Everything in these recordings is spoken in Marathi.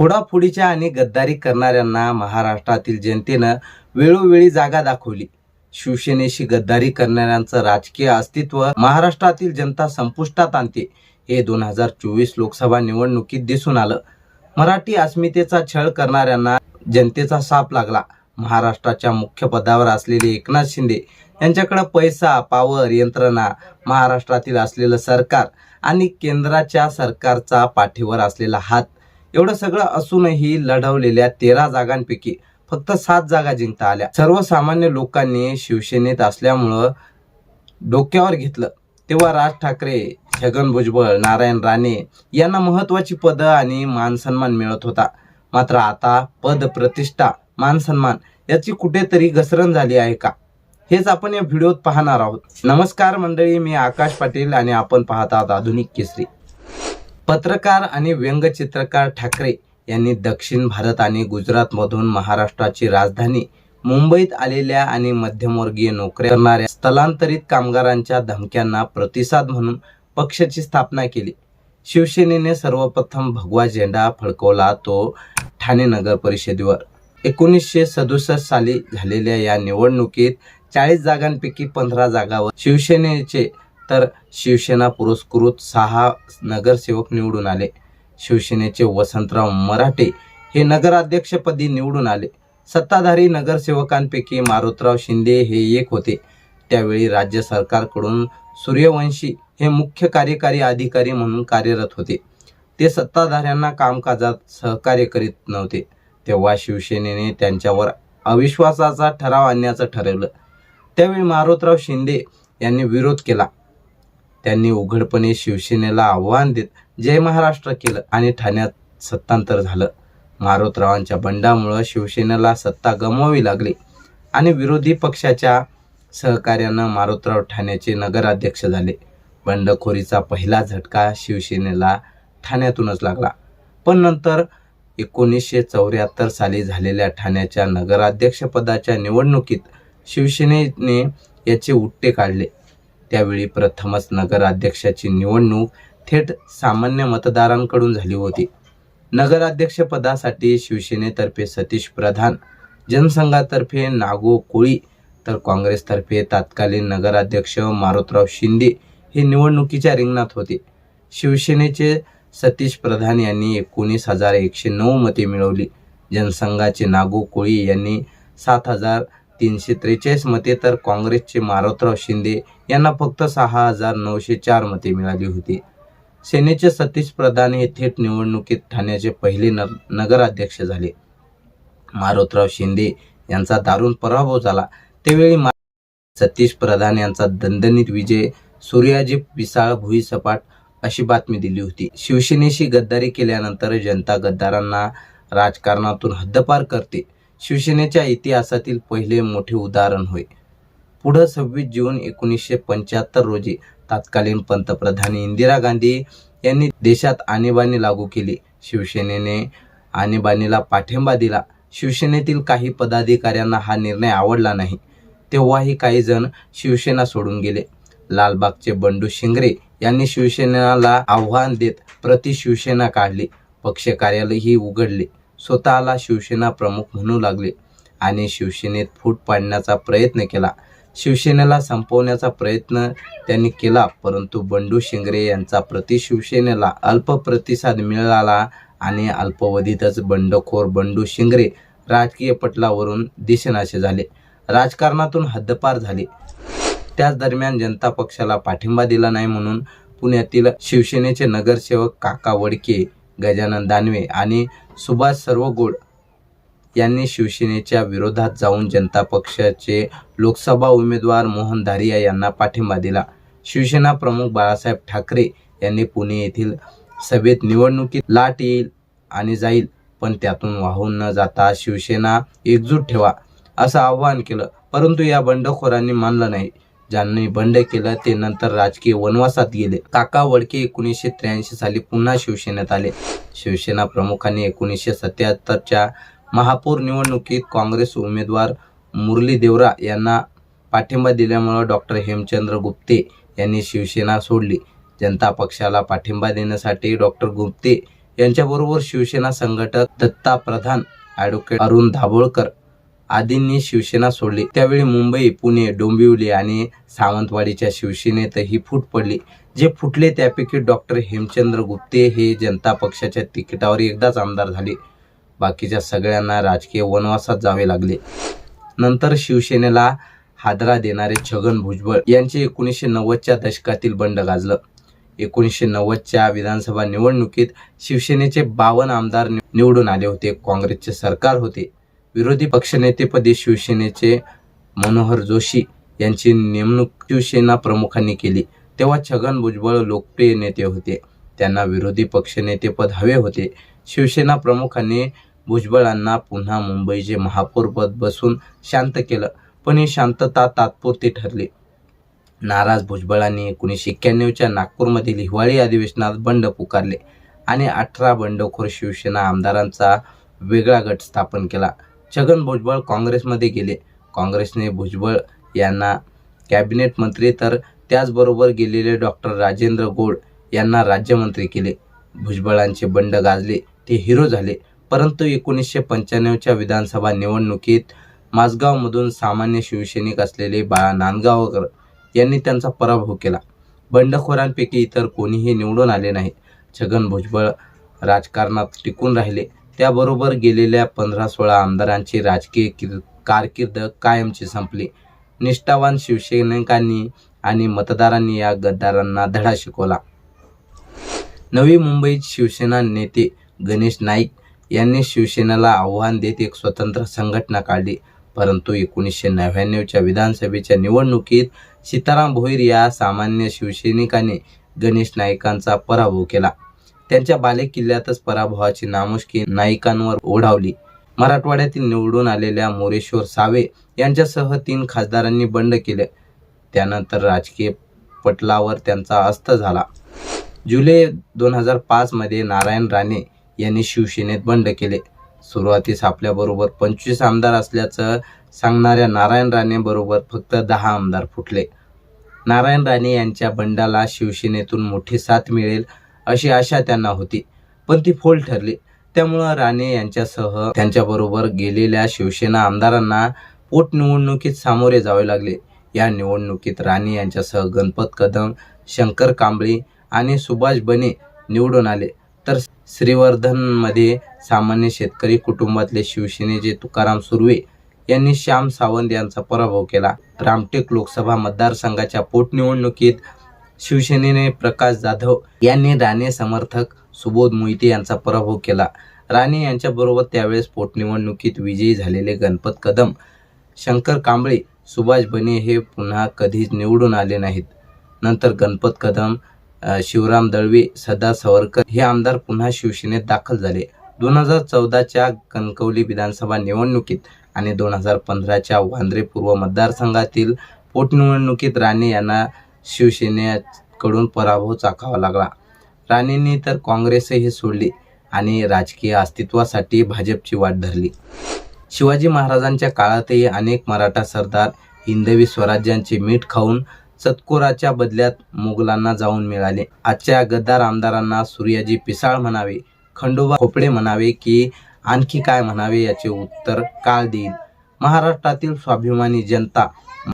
फोडाफोडीच्या आणि गद्दारी करणाऱ्यांना महाराष्ट्रातील जनतेनं वेळोवेळी जागा दाखवली. शिवसेनेशी गद्दारी करणाऱ्यांचं राजकीय अस्तित्व महाराष्ट्रातील जनता संपुष्टात आणते हे दोन हजार चोवीस लोकसभा निवडणुकीत दिसून आलं. मराठी अस्मितेचा छळ करणाऱ्यांना जनतेचा साप लागला. महाराष्ट्राच्या मुख्य पदावर असलेले एकनाथ शिंदे यांच्याकडे पैसा पावर यंत्रणा महाराष्ट्रातील असलेलं सरकार आणि केंद्राच्या सरकारचा पाठीवर असलेला हात एवढं सगळं असूनही लढवलेल्या तेरा जागांपैकी फक्त सात जागा जिंकता आल्या. सर्वसामान्य लोकांनी शिवसेनेत असल्यामुळं डोक्यावर घेतलं. तेव्हा राज ठाकरे छगन भुजबळ नारायण राणे यांना महत्वाची पदं आणि मानसन्मान मिळत होता. मात्र आता पद प्रतिष्ठा मानसन्मान याची कुठेतरी घसरण झाली आहे का? हेच आपण या व्हिडिओत पाहणार आहोत. नमस्कार मंडळी मी आकाश पाटील आणि आपण पाहत आहात आधुनिक केसरी. पत्रकार आणि व्यंगचित्रकार ठाकरे यांनी दक्षिण भारत आणि गुजरातमधून महाराष्ट्राची राजधानी मुंबईत आलेल्या आणि मध्यमवर्गीय नोकऱ्या करणाऱ्या स्थलांतरित कामगारांच्या धमक्यांना प्रतिसाद म्हणून पक्षाची स्थापना केली. शिवसेनेने सर्वप्रथम भगवा झेंडा फडकवला तो ठाणे नगर परिषदेवर. एकोणीसशे सदुसष्ट साली झालेल्या या निवडणुकीत चाळीस जागांपैकी पंधरा जागावर शिवसेनेचे तर शिवसेना पुरस्कृत सहा नगरसेवक निवडून आले. शिवसेनेचे वसंतराव मराठे हे नगराध्यक्षपदी निवडून आले. सत्ताधारी नगरसेवकांपैकी मारुतराव शिंदे हे एक होते. त्यावेळी राज्य सरकारकडून सूर्यवंशी हे मुख्य कार्यकारी अधिकारी म्हणून कार्यरत होते. ते सत्ताधाऱ्यांना कामकाजात सहकार्य करीत नव्हते. तेव्हा शिवसेनेने त्यांच्यावर अविश्वासाचा ठराव आणण्याचं ठरवलं. त्यावेळी मारुतराव शिंदे यांनी विरोध केला. त्यांनी उघडपणे शिवसेनेला आव्हान देत जय महाराष्ट्र केलं आणि ठाण्यात सत्तांतर झालं. मारुतरावांच्या बंडामुळं शिवसेनेला सत्ता गमवावी लागली आणि विरोधी पक्षाच्या सहकार्यानं मारुतराव ठाण्याचे नगराध्यक्ष झाले. बंडखोरीचा पहिला झटका शिवसेनेला ठाण्यातूनच लागला. पण नंतर एकोणीसशे चौऱ्याहत्तर साली झालेल्या ठाण्याच्या नगराध्यक्षपदाच्या निवडणुकीत शिवसेनेने याचे उट्टे काढले. त्यावेळी प्रथमच नगराध्यक्षाची निवडणूक थेट सामान्य मतदारांकडून झाली होती. नगराध्यक्षपदासाठी शिवसेनेतर्फे सतीश प्रधान जनसंघातर्फे नागो कोळी तर काँग्रेसतर्फे तत्कालीन नगराध्यक्ष मारुतराव शिंदे हे निवडणुकीच्या रिंगणात होते. शिवसेनेचे सतीश प्रधान यांनी एकोणीस हजार एकशे नऊ मते मिळवली. जनसंघाचे नागो कोळी यांनी सात हजार तीनशे त्रेचाळीस मते तर काँग्रेसचे मारुतराव शिंदे यांना फक्त सहा हजार नऊशे चार मते मिळाली होती. सेनेचे सतीश प्रधान हे थेट निवडणुकीत ठाण्याचे पहिले न नगराध्यक्ष झाले. मारुतराव शिंदे यांचा दारुण पराभव झाला. त्यावेळी सतीश प्रधान यांचा दणदणीत विजय सूर्याजी पिसाळ भुईसपाट अशी बातमी दिली होती. शिवसेनेशी गद्दारी केल्यानंतर जनता गद्दारांना राजकारणातून हद्दपार करते. शिवसेनेच्या इतिहासातील पहिले मोठे उदाहरण होय. पुढं सव्वीस जून एकोणीसशे पंच्याहत्तर रोजी तत्कालीन पंतप्रधान इंदिरा गांधी यांनी देशात आणीबाणी लागू केली. शिवसेनेने आणीबाणीला पाठिंबा दिला. शिवसेनेतील काही पदाधिकाऱ्यांना हा निर्णय आवडला नाही. तेव्हाही काही जण शिवसेना सोडून गेले. लालबागचे बंडू शिंगरे यांनी शिवसेनेला आव्हान देत प्रति शिवसेना काढली. पक्ष कार्यालयही उघडले. स्वतःला शिवसेना प्रमुख म्हणू लागले आणि शिवसेनेत फूट पाडण्याचा प्रयत्न केला. शिवसेनेला संपवण्याचा प्रयत्न त्यांनी केला परंतु बंडू शिंगरे यांचा प्रति शिवसेनेला अल्प प्रतिसाद मिळाला आणि अल्पवधीतच बंडखोर बंडू शिंगरे राजकीय पटलावरून दिशेनाशे झाले. राजकारणातून हद्दपार झाले. त्याच दरम्यान जनता पक्षाला पाठिंबा दिला नाही म्हणून पुण्यातील शिवसेनेचे नगरसेवक काका वडके गजानन दानवे आणि सुभाष सर्वगोड यांनी शिवसेनेच्या विरोधात जाऊन जनता पक्षाचे लोकसभा उमेदवार मोहन धारिया यांना पाठिंबा दिला. शिवसेना प्रमुख बाळासाहेब ठाकरे यांनी पुणे येथील सभेत निवडणुकीत लाट येईल आणि जाईल पण त्यातून वाहून न जाता शिवसेना एकजूट ठेवा असं आवाहन केलं. परंतु या बंडखोरांनी मानलं नाही. ज्यांनी बंड केलं ते नंतर राजकीय वनवासात गेले. काका वडके एकोणीसशे त्र्याऐंशी साली पुन्हा शिवसेनेत आले. शिवसेना प्रमुखांनी एकोणीसशे सत्याहत्तरच्या महापौर निवडणुकीत काँग्रेस उमेदवार मुरली देवरा यांना पाठिंबा दिल्यामुळे डॉक्टर हेमचंद्र गुप्ते यांनी शिवसेना सोडली. जनता पक्षाला पाठिंबा देण्यासाठी डॉक्टर गुप्ते यांच्याबरोबर शिवसेना संघटक दत्ता प्रधान ॲडव्होकेट अरुण धाबोळकर आदींनी शिवसेना सोडली. त्यावेळी मुंबई पुणे डोंबिवली आणि सावंतवाडीच्या शिवसेनेतही फूट पडली. जे फुटले त्यापैकी डॉक्टर हेमचंद्र गुप्ते हे जनता पक्षाच्या तिकिटावर एकदाच आमदार झाले. बाकीच्या सगळ्यांना राजकीय वनवासात जावे लागले. नंतर शिवसेनेला हादरा देणारे छगन भुजबळ यांचे एकोणीसशे नव्वदच्या दशकातील बंड गाजलं. एकोणीसशे नव्वदच्या विधानसभा निवडणुकीत शिवसेनेचे बावन्न आमदार निवडून आले होते. काँग्रेसचे सरकार होते. विरोधी पक्षनेतेपदी शिवसेनेचे मनोहर जोशी यांची नेमणूक शिवसेना प्रमुखांनी केली. तेव्हा छगन भुजबळ लोकप्रिय नेते होते. त्यांना विरोधी पक्षनेतेपद हवे होते. शिवसेना प्रमुखांनी भुजबळांना पुन्हा मुंबईचे महापौरपद बसून शांत केलं पण ही शांतता तात्पुरती ठरली. नाराज भुजबळांनी एकोणीसशे एक्क्याण्णवच्या नागपूरमधील हिवाळी अधिवेशनात बंड पुकारले आणि अठरा बंडखोर शिवसेना आमदारांचा वेगळा गट स्थापन केला. छगन भुजबळ काँग्रेसमध्ये गेले. काँग्रेसने भुजबळ यांना कॅबिनेट मंत्री तर त्याचबरोबर गेलेले डॉक्टर राजेंद्र गोड यांना राज्यमंत्री केले. भुजबळांचे बंड गाजले ते हिरो झाले. परंतु एकोणीसशे पंच्याण्णवच्या विधानसभा निवडणुकीत माझगावमधून सामान्य शिवसैनिक असलेले बाळा नांदगावकर यांनी त्यांचा पराभव केला. बंडखोरांपैकी इतर कोणीही निवडून आले नाही छगन भुजबळ राजकारणात टिकून राहिले. त्याबरोबर गेलेल्या पंधरा सोळा आमदारांची राजकीय किर कारकीर्द कायमची संपली. निष्ठावान शिवसैनिकांनी आणि मतदारांनी या गद्दारांना धडा शिकवला. नवी मुंबईत शिवसेना नेते गणेश नाईक यांनी शिवसेनेला आव्हान देत एक स्वतंत्र संघटना काढली. परंतु एकोणीसशे नव्याण्णवच्या विधानसभेच्या निवडणुकीत सीताराम भोईर या सामान्य शिवसैनिकाने गणेश नाईकांचा पराभव केला. त्यांच्या बालेकिल्ल्यातच पराभवाची नामुष्की नाईकांवर ओढावली. मराठवाड्यातील निवडून आलेल्या मोरेश्वर सावे यांच्यासह तीन खासदारांनी बंड केले. त्यानंतर राजकीय पटलावर त्यांचा अस्त झाला. जुलै दोन हजार पाचमध्ये नारायण राणे यांनी शिवसेनेत बंड केले. सुरुवातीस आपल्याबरोबर पंचवीस आमदार असल्याचं सांगणाऱ्या नारायण राणेबरोबर फक्त दहा आमदार फुटले. नारायण राणे यांच्या बंडाला शिवसेनेतून मोठी साथ मिळेल अशी आशा त्यांना होती. पण ती फोल ठरली. त्यामुळं राणे यांच्यासह त्यांच्याबरोबर गेलेल्या शिवसेना आमदारांना पोटनिवडणुकीत सामोरे जावे लागले. या निवडणुकीत राणे यांच्यासह गणपत कदम शंकर कांबळे आणि सुभाष बने निवडून आले. तर श्रीवर्धनमध्ये सामान्य शेतकरी कुटुंबातले शिवसेनेचे तुकाराम सुर्वे यांनी श्याम सावंत यांचा पराभव केला. रामटेक लोकसभा मतदारसंघाच्या पोटनिवडणुकीत शिवसेनेने प्रकाश जाधव यांनी राणे समर्थक सुबोध मोहिते यांचा पराभव केला. राणे यांच्याबरोबर त्यावेळेस पोटनिवडणुकीत विजयी झालेले गणपत कदम शंकर कांबळे सुभाष बने हे पुन्हा कधीच निवडून आले नाहीत. नंतर गणपत कदम शिवराम दळवे सदा सावरकर हे आमदार पुन्हा शिवसेनेत दाखल झाले. दोन हजार चौदाच्या कणकवली विधानसभा निवडणुकीत आणि दोन हजार पंधराच्या वांद्रे पूर्व मतदारसंघातील पोटनिवडणुकीत राणे यांना शिवसेनेकडून पराभव चाकावा लागला. राणेंनी तर काँग्रेसही सोडली आणि राजकीय अस्तित्वासाठी भाजपची वाट धरली. शिवाजी महाराजांच्या काळातही अनेक मराठा सरदार हिंदवी स्वराज्यांचे मीठ खाऊन सत्कोराच्या बदल्यात मुघलांना जाऊन मिळाले. आजच्या गद्दार आमदारांना सूर्याजी पिसाळ म्हणावे खंडोबा खोपडे म्हणावे की आणखी काय म्हणावे याचे उत्तर काळ देईल. महाराष्ट्रातील स्वाभिमानी जनता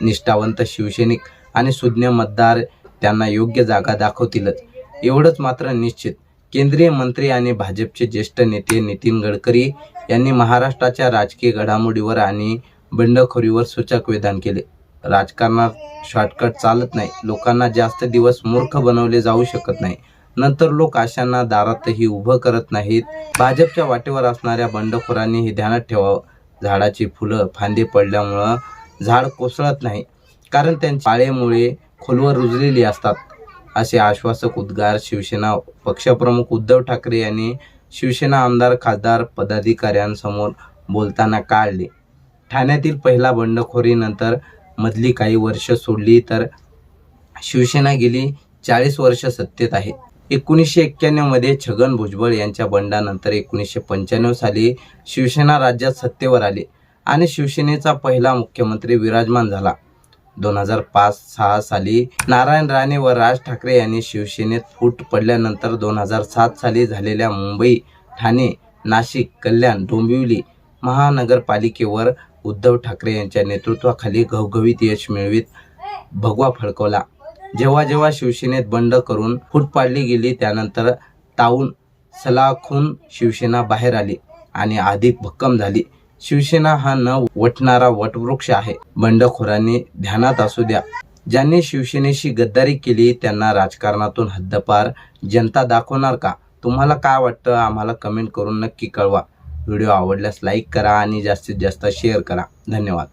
निष्ठावंत शिवसैनिक आणि सुज्ञ मतदार त्यांना योग्य जागा दाखवतीलच. एवढंच मात्र निश्चित. केंद्रीय मंत्री आणि भाजपचे ज्येष्ठ नेते नितीन गडकरी यांनी महाराष्ट्राच्या राजकीय घडामोडीवर आणि बंडखोरीवर सूचक विधान केले. राजकारणात शॉर्टकट चालत नाही. लोकांना जास्त दिवस मूर्ख बनवले जाऊ शकत नाही. नंतर लोक अशांना दारातही उभं करत नाहीत. भाजपच्या वाटेवर असणाऱ्या बंडखोरांनी हे ध्यानात ठेवावं. झाडाची फुलं फांदी पडल्यामुळं झाड कोसळत नाही. कारण त्यांच्या पाळेमुळे खोलवर रुजलेली असतात असे आश्वासक उद्गार शिवसेना पक्षप्रमुख उद्धव ठाकरे यांनी शिवसेना आमदार खासदार पदाधिकाऱ्यांसमोर बोलताना काढले. ठाण्यातील पहिला बंडखोरीनंतर मधली काही वर्ष सोडली तर शिवसेना गेली चाळीस वर्ष सत्तेत आहे. एकोणीसशे एक्क्याण्णवमध्ये छगन भुजबळ यांच्या बंडानंतर एकोणीसशे पंच्याण्णव साली शिवसेना राज्यात सत्तेवर आली आणि शिवसेनेचा पहिला मुख्यमंत्री विराजमान झाला. दोन हजार पाच सहा साली नारायण राणे व राज ठाकरे यांनी शिवसेनेत फूट पडल्यानंतर दोन हजार सात साली झालेल्या मुंबई ठाणे नाशिक कल्याण डोंबिवली महानगरपालिकेवर उद्धव ठाकरे यांच्या नेतृत्वाखाली घवघवीत यश मिळवीत भगवा फडकवला. जेव्हा जेव्हा शिवसेनेत बंड करून फूट पाडली गेली त्यानंतर ताऊन सलाखून शिवसेना बाहेर आली आणि अधिक भक्कम झाली. शिवसेना हा न वटणारा वटवृक्ष आहे. बंडखोरांनी ध्यानात असू द्या. ज्यांनी शिवसेनेशी गद्दारी केली त्यांना राजकारणातून हद्दपार जनता दाखवणार का? तुम्हाला काय वाटतं? आम्हाला कमेंट करून नक्की कळवा. व्हिडिओ आवडल्यास लाईक करा आणि जास्तीत जास्त शेअर करा. धन्यवाद.